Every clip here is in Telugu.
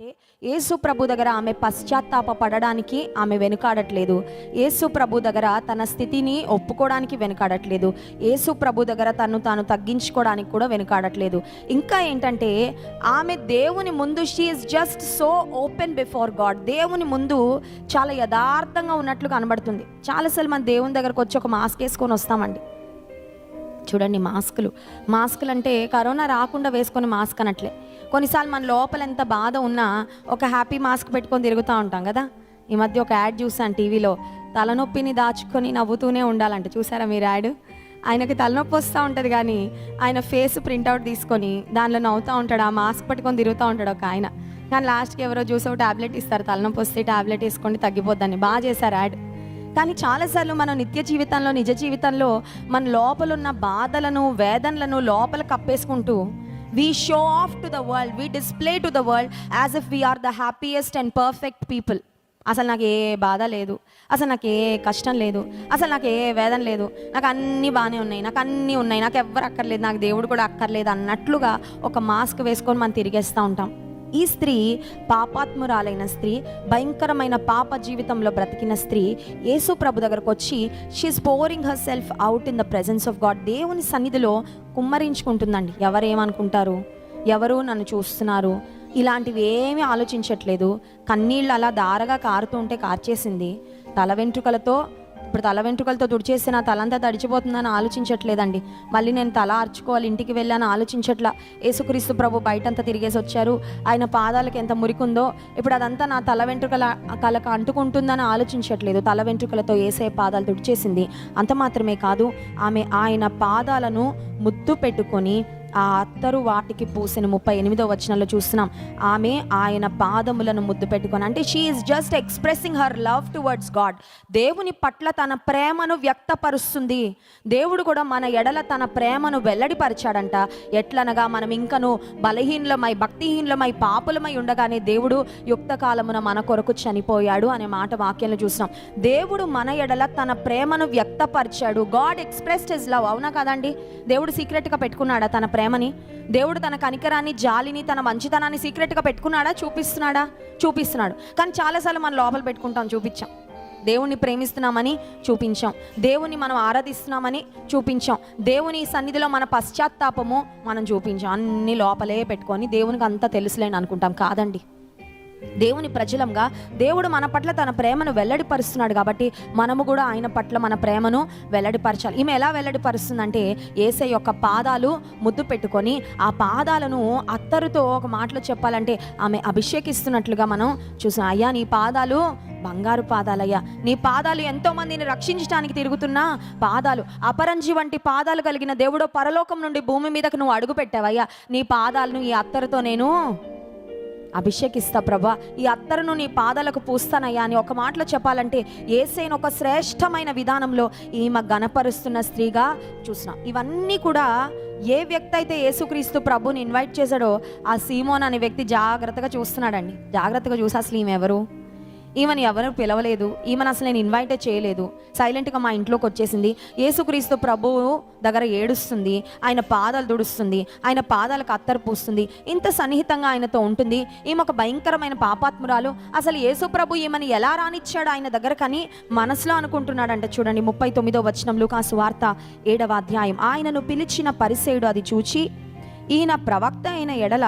అంటే యేసు ప్రభు దగ్గర ఆమె పశ్చాత్తాప పడడానికి ఆమె వెనుకాడట్లేదు. యేసు ప్రభు దగ్గర తన స్థితిని ఒప్పుకోవడానికి వెనుకాడట్లేదు. యేసు ప్రభు దగ్గర తను తాను తగ్గించుకోవడానికి కూడా వెనుకాడట్లేదు. ఇంకా ఏంటంటే ఆమె దేవుని ముందు she's just so open before God దేవుని ముందు చాలా యథార్థంగా ఉన్నట్లు కనబడుతుంది. చాలాసార్లు మన దేవుని దగ్గరకు వచ్చి ఒక మాస్క్ వేసుకొని వస్తామండి. చూడండి మాస్కులు. మాస్కులు అంటే కరోనా రాకుండా వేసుకొని మాస్క్ అనట్లే. కొన్నిసార్లు మన లోపల ఎంత బాధ ఉన్నా ఒక హ్యాపీ మాస్క్ పెట్టుకొని తిరుగుతూ ఉంటాం కదా. ఈ మధ్య ఒక యాడ్ చూసాను టీవీలో. తలనొప్పిని దాచుకొని నవ్వుతూనే ఉండాలంట. చూసారా మీరు యాడ్? ఆయనకి తలనొప్పి వస్తూ ఉంటుంది కానీ ఆయన ఫేస్ ప్రింట్అవుట్ తీసుకొని దానిలో నవ్వుతూ ఉంటాడు ఆ మాస్క్ పెట్టుకొని తిరుగుతూ ఉంటాడు ఒక ఆయన. కానీ లాస్ట్కి ఎవరో చూసి ఒక టాబ్లెట్ ఇస్తారు. తలనొప్పి వస్తే టాబ్లెట్ వేసుకోండి తగ్గిపోద్దని. బాగా చేశారు యాడ్. కానీ చాలాసార్లు మనం నిత్య జీవితంలో నిజ జీవితంలో మన లోపలున్న బాధలను వేదనలను లోపల కప్పేసుకుంటూ we show off to the world we display to the world as if we're the happiest and perfect people అసలు నాకు ఏ బాధ లేదు. అసలు నాకు ఏ కష్టం లేదు. అసలు నాకు ఏ వేదన లేదు. నాకు అన్నీ బాగానే ఉన్నాయి. నాకు అన్నీ ఉన్నాయి. నాకు ఎవ్వరు అక్కర్లేదు. నాకు దేవుడు కూడా అక్కర్లేదు అన్నట్లుగా ఒక మాస్క్ వేసుకొని మనం తిరిగేస్తూ ఉంటాం. ఈ స్త్రీ పాపాత్మురాలైన స్త్రీ భయంకరమైన పాప జీవితంలో బ్రతికిన స్త్రీ యేసు ప్రభు దగ్గరకు వచ్చి she's pouring herself out in the presence of God దేవుని సన్నిధిలో కుమ్మరించుకుంటుందండి. ఎవరేమనుకుంటారు? ఎవరు నన్ను చూస్తున్నారు? ఇలాంటివి ఏమీ ఆలోచించట్లేదు. కన్నీళ్ళు అలా దారగా కారుతుంటే కార్చేసింది. తల వెంట్రుకలతో ఇప్పుడు తల వెంట్రుకలతో తుడిచేసి నా తలంతా తడిచిపోతుందని ఆలోచించట్లేదండి. మళ్ళీ నేను తల అర్చుకోవాలి ఇంటికి వెళ్ళాను ఆలోచించట్లా. యేసుక్రీస్తు ప్రభు బయటంతా తిరిగేసి వచ్చారు. ఆయన పాదాలకు ఎంత మురికుందో ఇప్పుడు అదంతా నా తల వెంట్రుకల కలకు అంటుకుంటుందని ఆలోచించట్లేదు. తల వెంట్రుకలతో ఏసే పాదాలు తుడిచేసింది. అంత మాత్రమే కాదు ఆమె ఆయన పాదాలను ముద్దు పెట్టుకొని ఆ అత్తరు వాటికి పూసిన ముప్పై ఎనిమిదో వచనంలో చూస్తున్నాం. ఆమె ఆయన పాదములను ముద్దు పెట్టుకొని అంటే she's just expressing her love towards God దేవుని పట్ల తన ప్రేమను వ్యక్తపరుస్తుంది. దేవుడు కూడా మన ఎడల తన ప్రేమను వెల్లడిపరిచాడంట. ఎట్లనగా మనం ఇంకను బలహీనలమై భక్తిహీనలమై పాపులమై ఉండగానే దేవుడు యుక్త కాలమున మన కొరకు చనిపోయాడు అనే మాట వాక్యంలో చూసినాం దేవుడు మన ఎడల తన ప్రేమను వ్యక్తపరిచాడు. గాడ్ ఎక్స్ప్రెస్డ్ హిజ్ లవ్ అవునా కదండి? దేవుడు సీక్రెట్గా పెట్టుకున్నాడా తన ప్రేమని? దేవుడు తన కనికరాన్ని జాలిని తన మంచితనాన్ని సీక్రెట్గా పెట్టుకున్నాడా? చూపిస్తున్నాడా? చూపిస్తున్నాడు. కానీ చాలాసార్లు మనం లోపల పెట్టుకుంటాం చూపించాం. దేవుణ్ణి ప్రేమిస్తున్నామని చూపించాం. దేవుని మనం ఆరాధిస్తున్నామని చూపించాం. దేవుని సన్నిధిలో మన పశ్చాత్తాపము మనం చూపించాం. అన్ని లోపలే పెట్టుకొని దేవునికి అంతా తెలుసులేని అనుకుంటాం. కాదండి. దేవుని ప్రజలంగా దేవుడు మన పట్ల తన ప్రేమను వెల్లడిపరుస్తున్నాడు కాబట్టి మనము కూడా ఆయన పట్ల మన ప్రేమను వెల్లడిపరచాలి. ఈమె ఎలా వెల్లడిపరుస్తుందంటే ఏసై యొక్క పాదాలు ముద్దు పెట్టుకొని ఆ పాదాలను అత్తరుతో ఒక మాటలో చెప్పాలంటే ఆమె అభిషేకిస్తున్నట్లుగా మనం చూసాం. అయ్యా నీ పాదాలు బంగారు పాదాలయ్యా. నీ పాదాలు ఎంతో మందిని రక్షించడానికి తిరుగుతున్నా పాదాలు. అపరంజి వంటి పాదాలు కలిగిన దేవుడో పరలోకం నుండి భూమి మీదకు నువ్వు అడుగు పెట్టావయ్యా. నీ పాదాలను ఈ అత్తరుతో నేను అభిషేకిస్తా ప్రభా. ఈ అత్తరును నీ పాదాలకు పూస్తానయ్యా అని ఒక మాటలో చెప్పాలంటే ఏసైన ఒక శ్రేష్టమైన విధానంలో ఈమె గణపరుస్తున్న స్త్రీగా చూసిన. ఇవన్నీ కూడా ఏ వ్యక్తి అయితే యేసుక్రీస్తు ప్రభుని ఇన్వైట్ చేశాడో ఆ సీమోన్ అనే వ్యక్తి జాగ్రత్తగా చూస్తున్నాడండి. జాగ్రత్తగా చూసి అసలు ఈమె ఎవరు? ఈమెను ఎవరు పిలవలేదు ఈమెను అసలు నేను ఇన్వైటే చేయలేదు. సైలెంట్గా మా ఇంట్లోకి వచ్చేసింది. యేసుక్రీస్తు ప్రభువు దగ్గర ఏడుస్తుంది ఆయన పాదాలు దుడుస్తుంది ఆయన పాదాలకు అత్తరు పూస్తుంది. ఇంత సన్నిహితంగా ఆయనతో ఉంటుంది. ఈమె ఒక భయంకరమైన పాపాత్మురాలు. అసలు యేసు ప్రభు ఈమెను ఎలా రానిచ్చాడు ఆయన దగ్గర? కానీ మనసులో అనుకుంటున్నాడంట చూడండి ముప్పై తొమ్మిదో వచనంలో కాసు వార్త ఏడవ అధ్యాయం. ఆయనను పిలిచిన పరిసేయుడు అది చూచి ఈయన ప్రవక్త అయిన ఎడల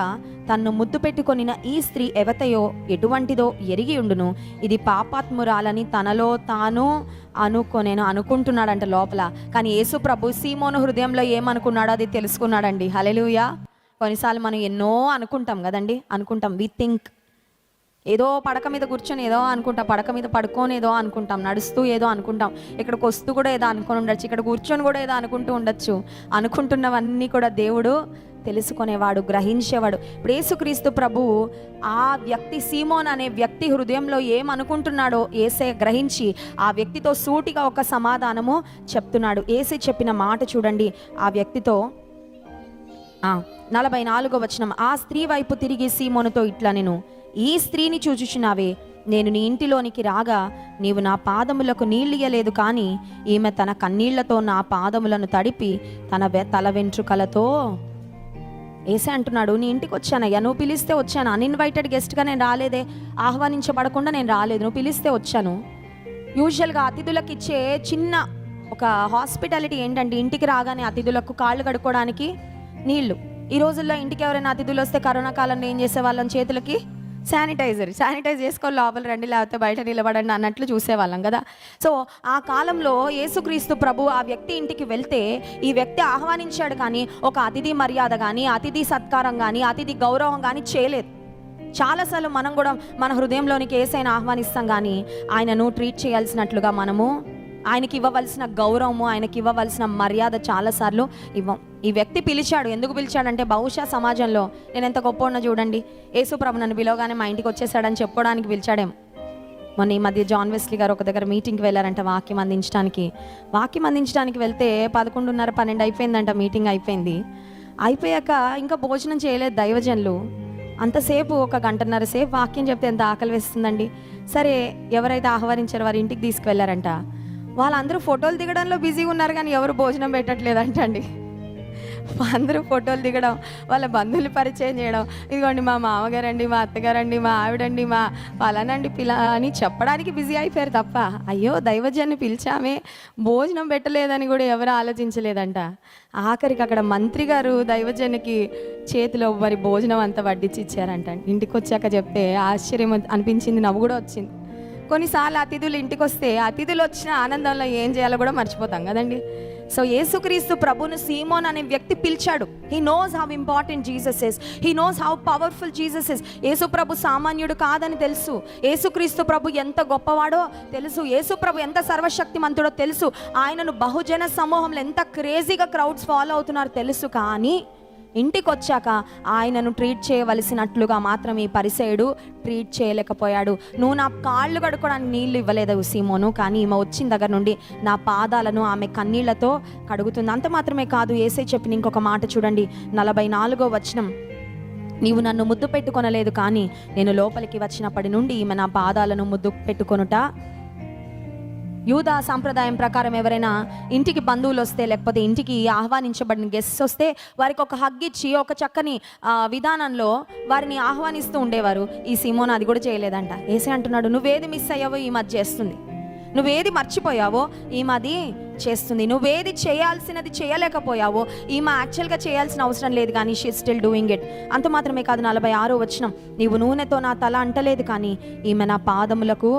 తన్ను ముద్దు పెట్టుకొనిన ఈ స్త్రీ ఎవతయో ఎటువంటిదో ఎరిగి ఉండును. ఇది పాపాత్మురాలని తనలో తాను అనుకొనేను అనుకుంటున్నాడంట లోపల. కానీ యేసు ప్రభు సీమోను హృదయంలో ఏమనుకున్నాడో అది తెలుసుకున్నాడండి. హలెలుయా కొన్నిసార్లు మనం ఎన్నో అనుకుంటాం కదండి? అనుకుంటాం. వి థింక్ ఏదో పడక మీద కూర్చొని ఏదో అనుకుంటాం పడక మీద పడుకొని ఏదో అనుకుంటాం నడుస్తూ ఏదో అనుకుంటాం ఇక్కడికి వస్తూ కూడా ఏదో అనుకొని ఉండొచ్చు ఇక్కడ కూర్చొని కూడా ఏదో అనుకుంటూ ఉండొచ్చు. అనుకుంటున్నవన్నీ కూడా దేవుడు తెలుసుకునేవాడు గ్రహించేవాడు. ఇప్పుడు యేసుక్రీస్తు ప్రభువు ఆ వ్యక్తి సీమోన్ అనే వ్యక్తి హృదయంలో ఏమనుకుంటున్నాడో ఏసే గ్రహించి ఆ వ్యక్తితో సూటిగా ఒక సమాధానము చెప్తున్నాడు. ఏసే చెప్పిన మాట చూడండి ఆ వ్యక్తితో నలభై నాలుగో వచనం ఆ స్త్రీ వైపు తిరిగి సీమోనుతో ఇట్లా నేను ఈ స్త్రీని చూచుచున్నావే. నేను నీ ఇంటిలోనికి రాగా నీవు నా పాదములకు నీళ్ళియలేదు కానీ ఈమె తన కన్నీళ్ళతో నా పాదములను తడిపి తన తల వెంట్రుకలతో ఏసే అంటున్నాడు నీ ఇంటికి వచ్చానయ్యా నువ్వు పిలిస్తే వచ్చాను. అన్ఇన్వైటెడ్ గెస్ట్గా నేను రాలేదే. ఆహ్వానించబడకుండా నేను రాలేదు. నువ్వు పిలిస్తే వచ్చాను. యూజువల్గా అతిథులకు ఇచ్చే చిన్న ఒక హాస్పిటాలిటీ ఏంటంటే ఇంటికి రాగానే అతిథులకు కాళ్ళు కడుక్కోవడానికి నీళ్ళు ఈ రోజుల్లో ఇంటికి ఎవరైనా అతిథులు వస్తే కరోనా కాలంలో ఏం చేసే వాళ్ళం చేతులకి? శానిటైజర్. శానిటైజ్ చేసుకొని లోపల రండి లేకపోతే బయట నిలబడండి అన్నట్లు చూసేవాళ్ళం కదా. సో ఆ కాలంలో యేసుక్రీస్తు ప్రభు ఆ వ్యక్తి ఇంటికి వెళ్తే ఈ వ్యక్తి ఆహ్వానించాడు కానీ ఒక అతిథి మర్యాద కానీ అతిథి సత్కారం కానీ అతిథి గౌరవం కానీ చేయలేదు. చాలాసార్లు మనం కూడా మన హృదయంలోనికి ఏసైనా ఆహ్వానిస్తాం కానీ ఆయనను ట్రీట్ చేయాల్సినట్లుగా మనము ఆయనకి ఇవ్వవలసిన గౌరవము ఆయనకి ఇవ్వవలసిన మర్యాద చాలాసార్లు ఇవ్వం. ఈ వ్యక్తి పిలిచాడు. ఎందుకు పిలిచాడంటే బహుశా సమాజంలో నేను ఎంత గొప్ప ఉన్నా చూడండి యేసుప్రభు నన్ను పిలవగానే మా ఇంటికి వచ్చేసాడని చెప్పడానికి పిలిచాడేమో మొన్న ఈ మధ్య జాన్ వెస్లీ గారు ఒక దగ్గర మీటింగ్కి వెళ్ళారంట వాక్యం అందించడానికి. వాక్యం అందించడానికి వెళ్తే పదకొండున్నర పన్నెండు అయిపోయిందంట మీటింగ్ అయిపోయింది. అయిపోయాక ఇంకా భోజనం చేయలేదు దైవజనులు. అంతసేపు ఒక గంటన్నర సేపు వాక్యం చెప్తే ఎంత ఆకలి వేస్తుందండి. సరే ఎవరైతే ఆహ్వానించారో వారి ఇంటికి తీసుకువెళ్ళారంట. వాళ్ళందరూ ఫోటోలు దిగడంలో బిజీగా ఉన్నారు కానీ ఎవరు భోజనం పెట్టట్లేదంటండి. అందరూ ఫోటోలు దిగడం వాళ్ళ బంధువులు పరిచయం చేయడం ఇదిగోండి మా మామగారండి మా అత్తగారండి మా ఆవిడండి మా పలానండి పిల్ల అని చెప్పడానికి బిజీ అయిపోయారు తప్ప అయ్యో దైవజన్ని పిలిచామే భోజనం పెట్టలేదని కూడా ఎవరు ఆలోచించలేదంట. ఆఖరికి అక్కడ మంత్రి గారు దైవజన్నికి చేతిలో వారి భోజనం అంతా వడ్డించి ఇచ్చారంట. ఇంటికి వచ్చాక చెప్తే ఆశ్చర్యం అనిపించింది నవ్వు కూడా వచ్చింది. కొన్నిసార్లు అతిథులు ఇంటికి వస్తే అతిథులు వచ్చిన ఆనందంలో ఏం చేయాలో కూడా మర్చిపోతాం కదండి. సో యేసుక్రీస్తు ప్రభును సీమోన్ అనే వ్యక్తి పిలిచాడు. He knows how important Jesus is he knows how powerful Jesus is యేసు ప్రభు సామాన్యుడు కాదని తెలుసు. యేసుక్రీస్తు ప్రభు ఎంత గొప్పవాడో తెలుసు. యేసు ప్రభు ఎంత సర్వశక్తిమంతుడో తెలుసు. ఆయనను బహుజన సమూహంలో ఎంత క్రేజీగా క్రౌడ్స్ ఫాలో అవుతున్నారో తెలుసు కానీ ఇంటికొచ్చాక ఆయనను ట్రీట్ చేయవలసినట్లుగా మాత్రం ఈ పరిసేయుడు ట్రీట్ చేయలేకపోయాడు. నువ్వు నా కాళ్ళు కడుక్కోవడానికి నీళ్ళు ఇవ్వలేదు సీమోను కానీ ఈమె వచ్చిన దగ్గర నుండి నా పాదాలను ఆమె కన్నీళ్ళతో కడుగుతుంది. అంత మాత్రమే కాదు ఏసై చెప్పిన ఇంకొక మాట చూడండి. నలభై నాలుగో వచనం. నీవు నన్ను ముద్దు పెట్టుకొనలేదు కానీ నేను లోపలికి వచ్చినప్పటి నుండి ఈమె నా పాదాలను ముద్దు పెట్టుకొనుట యూదా సాంప్రదాయం ప్రకారం ఎవరైనా ఇంటికి బంధువులు వస్తే లేకపోతే ఇంటికి ఆహ్వానించబడిన గెస్ట్స్ వస్తే వారికి ఒక హగ్ ఇచ్చి ఒక చక్కని విధానంలో వారిని ఆహ్వానిస్తూ ఉండేవారు. ఈ సిమోన్ అది కూడా చేయలేదంట. ఏసే అంటున్నాడు నువ్వేది మిస్ అయ్యావో ఈ మధ్య చేస్తుంది. నువ్వేది మర్చిపోయావో ఈమె అది చేస్తుంది. నువ్వేది చేయాల్సినది చేయలేకపోయావో ఈమె యాక్చువల్గా చేయాల్సిన అవసరం లేదు కానీ షీ స్టిల్ డూయింగ్ ఇట్ అంత మాత్రమే కాదు నలభై ఆరో వచ్చిన నీవు నూనెతో నా తల అంటలేదు కానీ ఈమె నా పాదములకు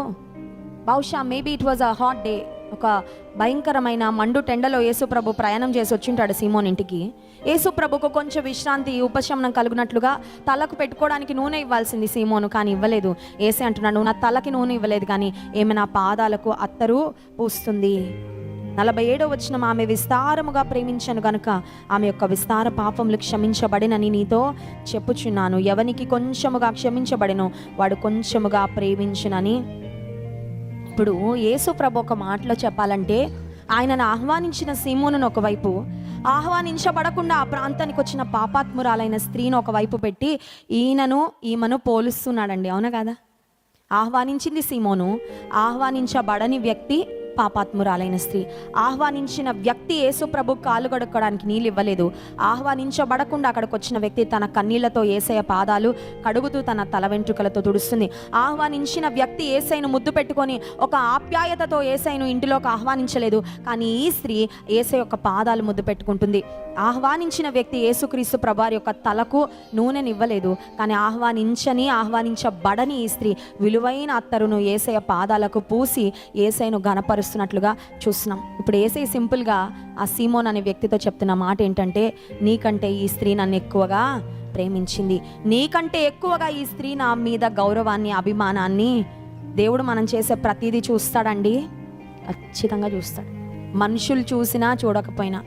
బహుశా maybe it was a hot day. ఒక భయంకరమైన మండు టెండలో యేసుప్రభు ప్రయాణం చేసి వచ్చింటాడు సీమోన్ ఇంటికి. యేసుప్రభుకు కొంచెం విశ్రాంతి ఉపశమనం కలిగినట్లుగా తలకు పెట్టుకోవడానికి నూనె ఇవ్వాల్సింది సీమోను కానీ ఇవ్వలేదు. ఏసే అంటున్నాడు నా తలకి నూనె ఇవ్వలేదు కానీ ఏమైనా పాదాలకు అత్తరు పూస్తుంది. నలభై ఏడో వచ్చిన ఆమె విస్తారముగా ప్రేమించాను గనుక ఆమె యొక్క విస్తార పాపములు క్షమించబడినని నీతో చెప్పుచున్నాను. ఎవనికి కొంచెముగా క్షమించబడినో వాడు కొంచెముగా ప్రేమించునని ఇప్పుడు యేసు ప్రభు ఒక మాటలో చెప్పాలంటే ఆయనను ఆహ్వానించిన సీమోనును ఒకవైపు ఆహ్వానించబడకుండా ఆ ప్రాంతానికి వచ్చిన పాపాత్మురాలైన స్త్రీని ఒకవైపు పెట్టి ఈయనను ఈమెను పోలుస్తున్నాడండి అవునా కదా? ఆహ్వానించింది సీమోను ఆహ్వానించబడని వ్యక్తి పాపాత్మురాలైన స్త్రీ. ఆహ్వానించిన వ్యక్తి యేసు ప్రభు కాలు గడుక్కోవడానికి నీళ్ళు ఇవ్వలేదు. ఆహ్వానించబడకుండా అక్కడికి వచ్చిన వ్యక్తి తన కన్నీళ్ళతో ఏసయ పాదాలు కడుగుతూ తన తల వెంట్రుకలతో తుడుస్తుంది. ఆహ్వానించిన వ్యక్తి ఏసైను ముద్దు పెట్టుకొని ఒక ఆప్యాయతతో ఏసైను ఇంటిలోకి ఆహ్వానించలేదు. కానీ ఈ స్త్రీ ఏసై యొక్క పాదాలు ముద్దు పెట్టుకుంటుంది. ఆహ్వానించిన వ్యక్తి యేసుక్రీస్తు ప్రభారి యొక్క తలకు నూనెనివ్వలేదు. కానీ ఆహ్వానించని ఆహ్వానించబడని ఈ స్త్రీ విలువైన అత్తరును ఏసయ పాదాలకు పూసి ఏసైను గణపరుస్తున్నట్లుగా చూస్తున్నాం. ఇప్పుడు ఏసై సింపుల్గా ఆ సీమోన్ అనే వ్యక్తితో చెప్తున్న మాట ఏంటంటే నీకంటే ఈ స్త్రీ నన్ను ఎక్కువగా ప్రేమించింది. నీకంటే ఎక్కువగా ఈ స్త్రీ నా మీద గౌరవాన్ని అభిమానాన్ని దేవుడు మనం చేసే ప్రతిదీ చూస్తాడండి. ఖచ్చితంగా చూస్తాడు. మనుషులు చూసినా చూడకపోయినా.